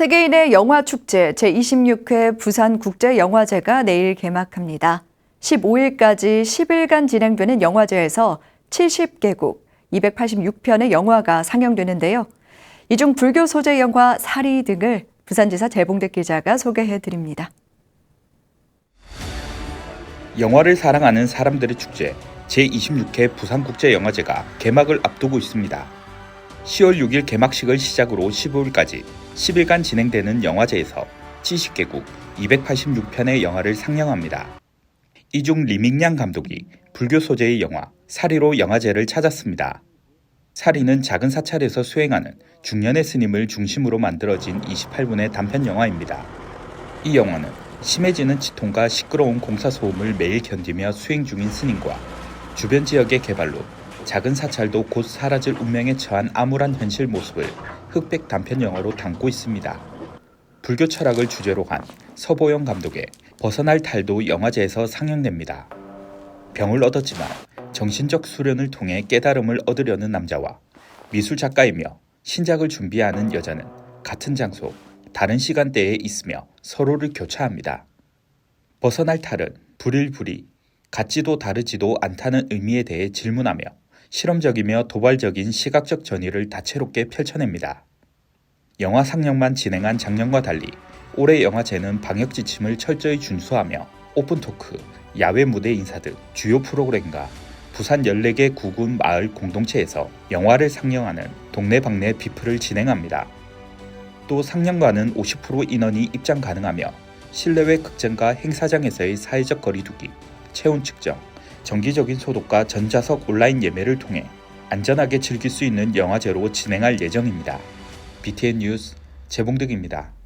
세계인의 영화 축제 제26회 부산 국제 영화제가 내일 개막합니다. 15일까지 10일간 진행되는 영화제에서 70개국 286편의 영화가 상영되는데요. 이 중 불교 소재 영화 사리 등을 부산지사 재봉덕 기자가 소개해 드립니다. 영화를 사랑하는 사람들의 축제 제26회 부산국제영화제가 개막을 앞두고 있습니다. 10월 6일 개막식을 시작으로 15일까지 10일간 진행되는 영화제에서 70개국 286편의 영화를 상영합니다. 이 중 리밍양 감독이 불교 소재의 영화 사리로 영화제를 찾았습니다. 사리는 작은 사찰에서 수행하는 중년의 스님을 중심으로 만들어진 28분의 단편 영화입니다. 이 영화는 심해지는 치통과 시끄러운 공사 소음을 매일 견디며 수행 중인 스님과 주변 지역의 개발로 작은 사찰도 곧 사라질 운명에 처한 암울한 현실 모습을 흑백 단편 영화로 담고 있습니다. 불교 철학을 주제로 한 서보영 감독의 벗어날 탈도 영화제에서 상영됩니다. 병을 얻었지만 정신적 수련을 통해 깨달음을 얻으려는 남자와 미술 작가이며 신작을 준비하는 여자는 같은 장소, 다른 시간대에 있으며 서로를 교차합니다. 벗어날 탈은 불일불이, 같지도 다르지도 않다는 의미에 대해 질문하며 실험적이며 도발적인 시각적 전의를 다채롭게 펼쳐냅니다. 영화 상영만 진행한 작년과 달리 올해 영화제는 방역 지침을 철저히 준수하며 오픈 토크, 야외 무대 인사 등 주요 프로그램과 부산 14개 구군 마을 공동체에서 영화를 상영하는 동네방네 비프를 진행합니다. 또 상영관은 50% 인원이 입장 가능하며 실내외 극장과 행사장에서의 사회적 거리두기, 체온 측정, 정기적인 소독과 전자석 온라인 예매를 통해 안전하게 즐길 수 있는 영화제로 진행할 예정입니다. BTN 뉴스 재봉득입니다.